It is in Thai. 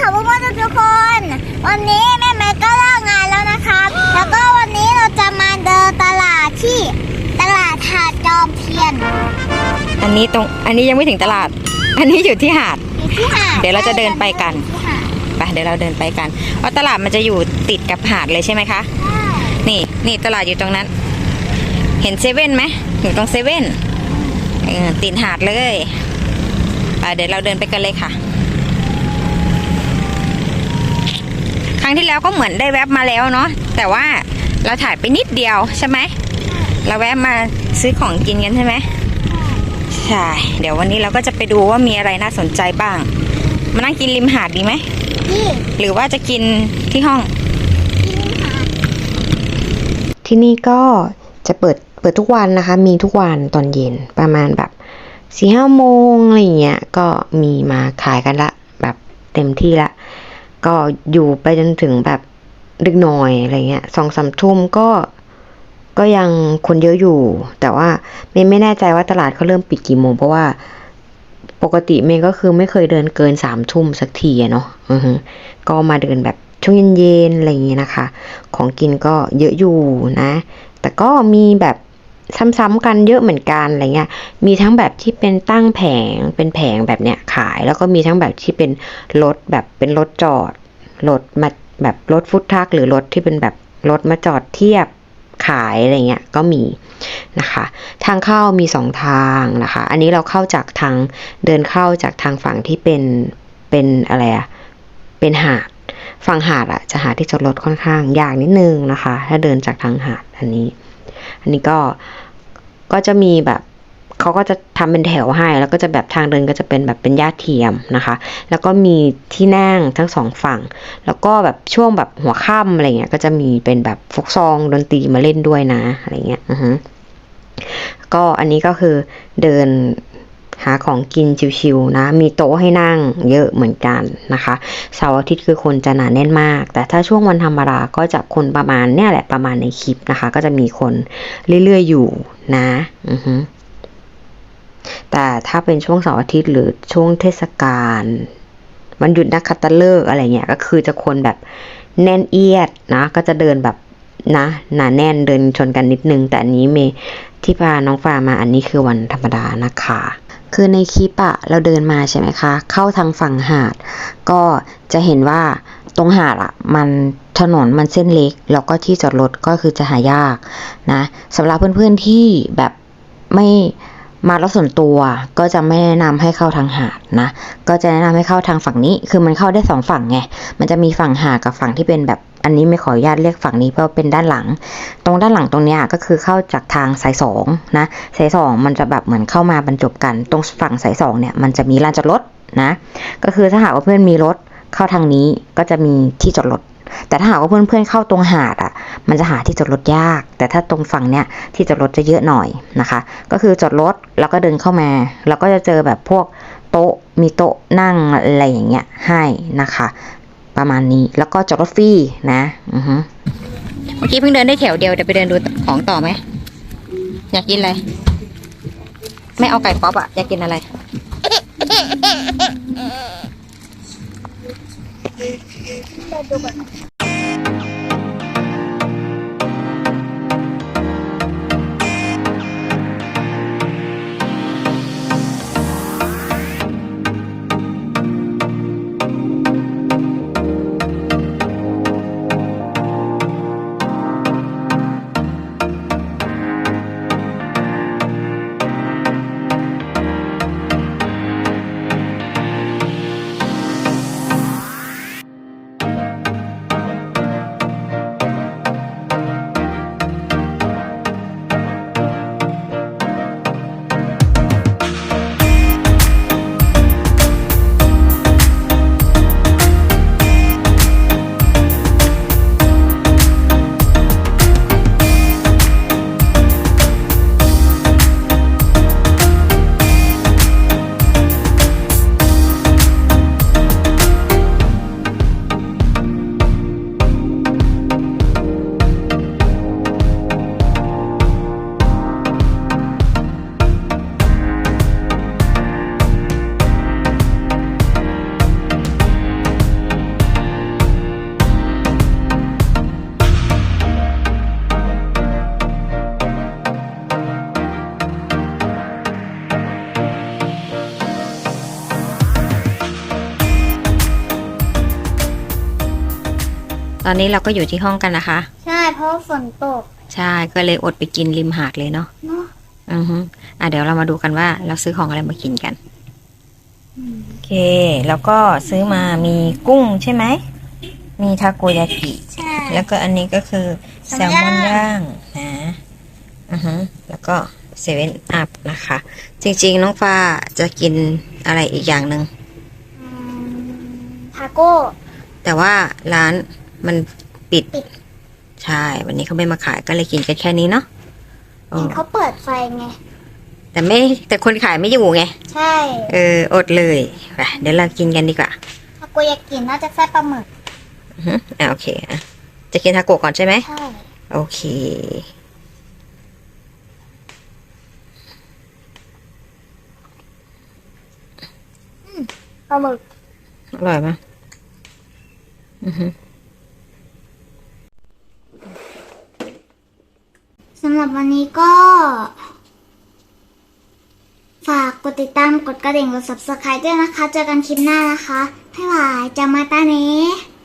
ค่ะเพื่อนๆทุกคน วันนี้แม่แม่ก็เลิกงานแล้วนะครับแล้วก็วันนี้เราจะมาเดินตลาดที่ตลาดหาดจอมเทียนอันนี้ตรงอันนี้ยังไม่ถึงตลาด อันนี้อยู่ที่หาด อยู่ที่หาดเดี๋ยวเราจะเดินไปกัน ที่หาดไปเดี๋ยวเราเดินไปกันเพราะตลาดมันจะอยู่ติดกับหาดเลยใช่ไหมคะ นี่นี่ตลาดอยู่ตรงนั้น เห็นเซเว่นไหมอยู่ตรงเซเว่นเออติดหาดเลยไปเดี๋ยวเราเดินไปกันเลยค่ะ รั้งที่แล้วก็เหมือนได้แวบมาแล้วเนาะแต่ว่าเราถ่ายไปนิดเดียวใช่ไหมเราแวะมาซื้อของกินกันใช่ไหมใช่เดี๋ยววันนี้เราก็จะไปดูว่ามีอะไรน่าสนใจบ้าง มานั่งกินริมหาดดีไหมที่หรือว่าจะกินที่ห้องที่หาดที่นี่ก็จะเปิดเปิดทุกวันนะคะ มีทุกวันตอนเย็นประมาณแบบสี่ห้าโมงอะไรอย่างเงี้ยก็มีมาขายกันละ แบบเต็มที่ละ ก็อยู่ไปจนถึงแบบดึกหน่อยอะไรเงี้ยสองสามทุ่มก็ก็ยังคนเยอะอยู่ แต่ว่าเมย์ไม่แน่ใจว่าตลาดเขาเริ่มปิดกี่โมง เพราะว่าปกติเมย์ก็คือไม่เคยเดินเกินสามทุ่มสักทีอะเนาะก็มาเดินแบบช่วงเย็นๆอะไรอย่างเงี้ยนะคะ ของกินก็เยอะอยู่นะ แต่ก็มีแบบ ซ้ำๆกันเยอะเหมือนกันอะไรเงี้ย มีทั้งแบบที่เป็นตั้งแผงเป็นแผงแบบเนี้ยขาย แล้วก็มีทั้งแบบที่เป็นรถแบบเป็นรถจอดรถมาแบบรถฟุตทัก หรือรถที่เป็นแบบรถมาจอดเทียบขายอะไรเงี้ยก็มีนะคะ ทางเข้ามีสองทางนะคะ อันนี้เราเข้าจากทางเดินเข้าจากทางฝั่งที่เป็นเป็นอะไรอะเป็นหาดฝั่งหาดอะจะหาที่จอดรถค่อนข้างยากนิดนึงนะคะ ถ้าเดินจากทางหาดอันนี้ อันนี้ก็ก็จะมีแบบเขาก็จะทำเป็นแถวให้ แล้วก็จะแบบทางเดินก็จะเป็นแบบเป็นหญ้าเทียมนะคะ แล้วก็มีที่นั่งทั้งสองฝั่ง แล้วก็แบบช่วงแบบหัวค่ำอะไรเงี้ย ก็จะมีเป็นแบบฟกซองดนตรีมาเล่นด้วยนะอะไรเงี้ย อือฮึก็อันนี้ก็คือเดิน หาของกินชิวๆนะ มีโต๊ะให้นั่งเยอะเหมือนกันนะคะเสาร์อาทิตย์คือคนจะหนาแน่นมาก แต่ถ้าช่วงวันธรรมดาก็จะคนประมาณเนี่ยแหละประมาณในคลิปนะคะ ก็จะมีคนเรื่อยๆอยู่นะอือฮึแต่ถ้าเป็นช่วงเสาร์อาทิตย์หรือช่วงเทศกาลวันหยุดนักขัตฤกษ์อะไรเงี้ยก็คือจะคนแบบแน่นเอียดนะ ก็จะเดินแบบนะหนาแน่นเดินชนกันนิดนึง แต่อันนี้เมที่พาน้องฟ้ามาอันนี้คือวันธรรมดานะคะ คือในคลิปอะเราเดินมาใช่ไหมคะ เข้าทางฝั่งหาด ก็จะเห็นว่าตรงหาดอะมันถนนมันเส้นเล็ก แล้วก็ที่จอดรถก็คือจะหายากนะสำหรับเพื่อนๆที่แบบไม่มารถส่วนตัวก็จะไม่แนะนำให้เข้าทางหาดนะ ก็จะแนะนำให้เข้าทางฝั่งนี้ คือมันเข้าได้สองฝั่งไง มันจะมีฝั่งหาดกับฝั่งที่เป็นแบบ อันนี้ไม่ขออนุญาตเรียกฝั่งนี้เพราะเป็นด้านหลัง ตรงด้านหลังตรงนี้ก็คือเข้าจากทางสายสองนะสายสองมันจะแบบเหมือนเข้ามาบรรจบกัน ตรงฝั่งสายสองเนี่ยมันจะมีลานจอดรถนะก็คือถ้าหากว่าเพื่อนมีรถเข้าทางนี้ก็จะมีที่จอดรถแต่ถ้าหากว่าเพื่อนๆเข้าตรงหาดอะ มันจะหาที่จอดรถยาก แต่ถ้าตรงฝั่งเนี้ยที่จอดรถจะเยอะหน่อยนะคะ ก็คือจอดรถแล้วก็เดินเข้ามา แล้วก็จะเจอแบบพวกโต๊ะมีโต๊ะนั่งอะไรอย่างเงี้ยให้นะคะ ประมาณนี้ แล้วก็จอดรถฟรีนะอือฮึเมื่อกี้เพิ่งเดินได้แถวเดียวเดี๋ยวไปเดินดูของต่อไหมอยากกินอะไรไม่เอาไก่ป๊อปอะอยากกินอะไร อนนี้เราก็อยู่ที่ห้องกันนะคะ ใช่เพราะว่าฝนตก ใช่ก็เลยอดไปกินริมหาดเลยเนาะเนาะอือฮึอะเดี๋ยวเรามาดูกันว่าเราซื้อของอะไรมากินกันโอเค แล้วก็ซื้อมามีกุ้งใช่ไหม มีทาโกยากิ ใช่ แล้วก็อันนี้ก็คือแซแซลลมมออนนย่างนะอือฮึแล้วก็เซเว่นอัพนะคะ จริงๆ น้องฟ้าจะกินอะไรอีกอย่างหนึ่งอืมทาโก้ แต่ว่าร้าน มันปิดปิด ใช่ วันนี้เขาไม่มาขายก็เลยกินกันแค่นี้เนาะโอ้เห็นเขาเปิดไฟไง แต่ไม่แต่คนขายไม่อยู่ไง ใช่ เออ อดเลยไปเดี๋ยวเรากินกันดีกว่าทาโกยากิน่าจะไส้ปลาหมึกอือฮึอะโอเคอะจะกินทาโกะก่อนใช่ไหมใช่ โอเคปลาหมึกอร่อยไหมอือฮึ สำหรับวันนี้ก็ ฝากกดติดตามกดกระดิ่งกด subscribe ด้วยนะคะ เจอกันคลิปหน้านะคะบ๊ายบายจามาตาเนะ